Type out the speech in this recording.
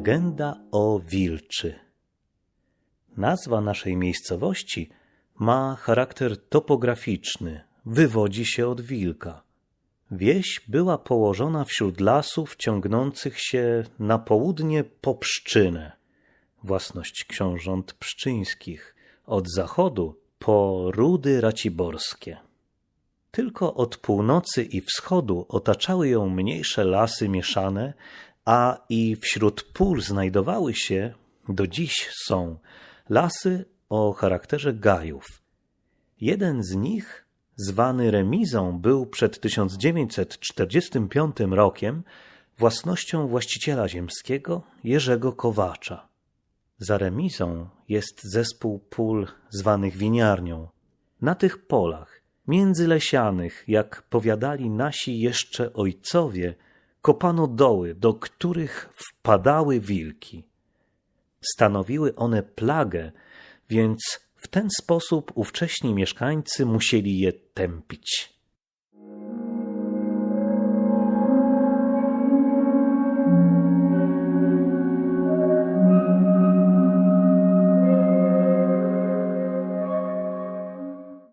Legenda o Wilczy. Nazwa naszej miejscowości ma charakter topograficzny, wywodzi się od wilka. Wieś była położona wśród lasów ciągnących się na południe po Pszczynę, własność książąt pszczyńskich, od zachodu po Rudy Raciborskie. Tylko od północy i wschodu otaczały ją mniejsze lasy mieszane, a i wśród pól znajdowały się, do dziś są, lasy o charakterze gajów. Jeden z nich, zwany remizą, był przed 1945 rokiem własnością właściciela ziemskiego Jerzego Kowacza. Za remizą jest zespół pól zwanych winiarnią. Na tych polach, międzylesianych, jak powiadali nasi jeszcze ojcowie, kopano doły, do których wpadały wilki. Stanowiły one plagę, więc w ten sposób ówcześni mieszkańcy musieli je tępić.